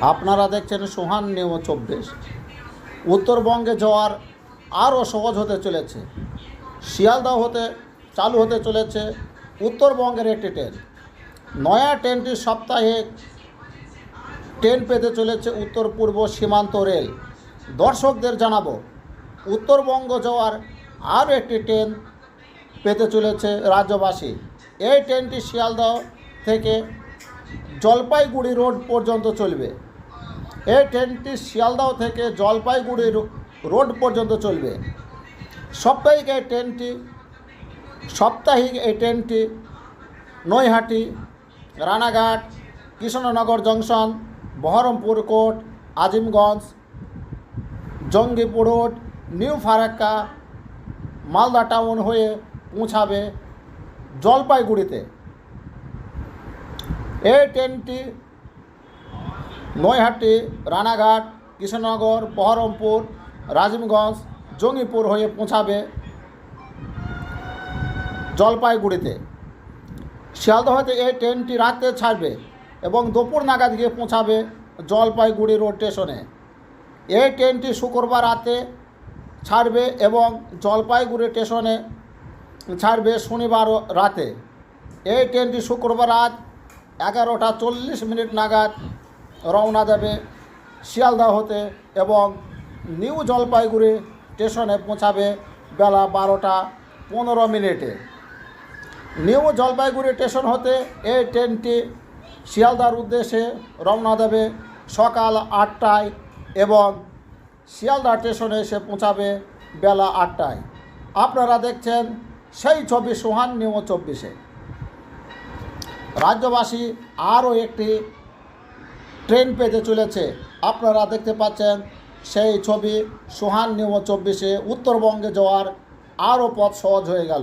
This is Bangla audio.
আপনারা দেখছেন সোহান নিউ চব্বিশ। উত্তরবঙ্গে যাওয়ার আরও সহজ হতে চলেছে। শিয়ালদহ হতে চালু হতে চলেছে উত্তরবঙ্গের একটি ট্রেন। নয়া ট্রেনটি সপ্তাহে ট্রেন পেতে চলেছে উত্তর পূর্ব সীমান্ত রেল। দর্শকদের জানাব, উত্তরবঙ্গ যাওয়ার আরও একটি ট্রেন পেতে চলেছে রাজ্যবাসী। এই ট্রেনটি শিয়ালদহ থেকে জলপাইগুড়ি রোড পর্যন্ত চলবে। এই ট্রেনটি শিয়ালদাহ থেকে জলপাইগুড়ি রোড পর্যন্ত চলবে। সাপ্তাহিক এই ট্রেনটি সাপ্তাহিক এই ট্রেনটি Naihati, Ranaghat, Krishnanagar junction, Baharampur court, Azimganj, Jangipur road, new Farakka, Malda town হয়ে পৌঁছাবে জলপাইগুড়িতে। এই ট্রেনটি নৈহাটি, রানাঘাট, কৃষ্ণনগর, বহরমপুর রাজিমগঞ্জ জঙ্গিপুর হয়ে পৌঁছাবে জলপাইগুড়িতে। শিয়ালদহ হতে এই ট্রেনটি রাতে ছাড়বে এবং দুপুর নাগাদ গিয়ে পৌঁছাবে জলপাইগুড়ি রোড স্টেশনে। এই ট্রেনটি শুক্রবার রাতে ছাড়বে এবং জলপাইগুড়ি স্টেশনে ছাড়বে শনিবার রাতে। এই ট্রেনটি শুক্রবার রাত এগারোটা চল্লিশ মিনিট নাগাদ রওনা দেবে শিয়ালদহ হতে এবং নিউ জলপাইগুড়ি স্টেশনে পৌঁছাবে বেলা বারোটা পনেরো মিনিটে। নিউ জলপাইগুড়ি স্টেশন হতে এই ট্রেনটি শিয়ালদার উদ্দেশ্যে রওনা দেবে সকাল আটটায় এবং শিয়ালদা স্টেশনে এসে পৌঁছাবে বেলা আটটায়। আপনারা দেখছেন সেই ছবি সোহান নিউ চব্বিশে। রাজ্যবাসী আরও একটি ট্রেন পেতে চলেছে। আপনারা দেখতে পাচ্ছেন, সেই ছবি সোহান নিউ চব্বিশে উত্তরবঙ্গে যাওয়ার আরও পথ সহজ হয়ে গেল।